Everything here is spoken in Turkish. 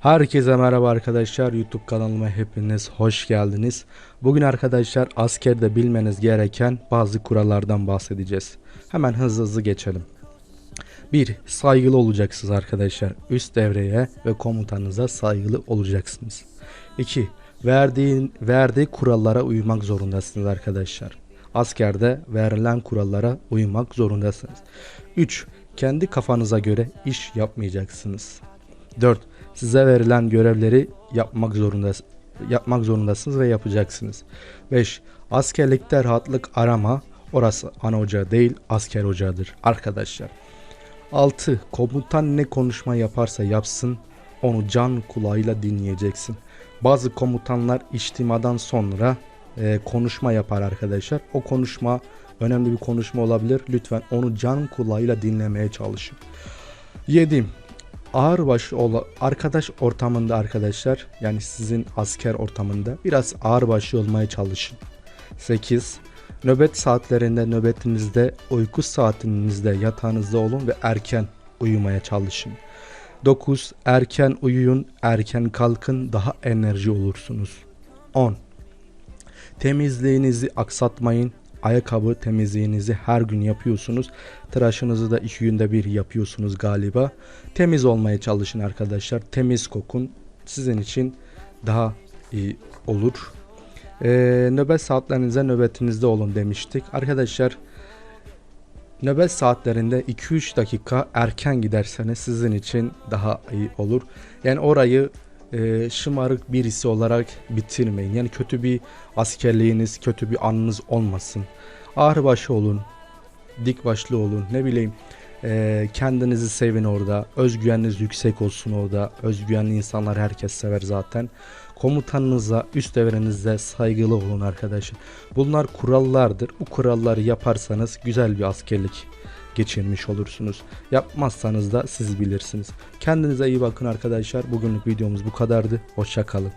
Herkese merhaba arkadaşlar. YouTube kanalıma hepiniz hoş geldiniz. Bugün arkadaşlar askerde bilmeniz gereken bazı kurallardan bahsedeceğiz. Hemen hızlı hızlı geçelim. 1. Saygılı olacaksınız arkadaşlar. Üst devreye ve komutanınıza saygılı olacaksınız. 2. Verdiğin, verdiği kurallara uymak zorundasınız arkadaşlar. Askerde verilen kurallara uymak zorundasınız. 3. Kendi kafanıza göre iş yapmayacaksınız. 4. Size verilen görevleri yapmak zorundasınız yapmak zorundasınız ve yapacaksınız. 5. Askerlikte rahatlık arama. Orası ana ocağı değil, asker ocağıdır arkadaşlar. 6. Komutan ne konuşma yaparsa yapsın onu can kulağıyla dinleyeceksin. Bazı komutanlar içtimadan sonra e, konuşma yapar arkadaşlar. O konuşma önemli bir konuşma olabilir. Lütfen onu can kulağıyla dinlemeye çalışın. 7. Ağırbaş ola arkadaş ortamında arkadaşlar yani sizin asker ortamında biraz ağırbaşlı olmaya çalışın. 8. Nöbet saatlerinde nöbetinizde uyku saatinizde yatağınızda olun ve erken uyumaya çalışın. 9. Erken uyuyun, erken kalkın daha enerji olursunuz. 10. Temizliğinizi aksatmayın. Ayakkabı temizliğinizi her gün yapıyorsunuz. Tıraşınızı da iki günde bir yapıyorsunuz galiba. Temiz olmaya çalışın arkadaşlar. Temiz kokun. Sizin için daha iyi olur. Ee, nöbet saatlerinize nöbetinizde olun demiştik. Arkadaşlar nöbet saatlerinde 2-3 dakika erken giderseniz sizin için daha iyi olur. Yani orayı e, şımarık birisi olarak bitirmeyin. Yani kötü bir askerliğiniz, kötü bir anınız olmasın. Ağırbaşı olun, dik başlı olun, ne bileyim e, kendinizi sevin orada. Özgüveniniz yüksek olsun orada. Özgüvenli insanlar herkes sever zaten. Komutanınıza, üst devrenizde saygılı olun arkadaşlar. Bunlar kurallardır. Bu kuralları yaparsanız güzel bir askerlik geçirmiş olursunuz. Yapmazsanız da siz bilirsiniz. Kendinize iyi bakın arkadaşlar. Bugünlük videomuz bu kadardı. Hoşça kalın.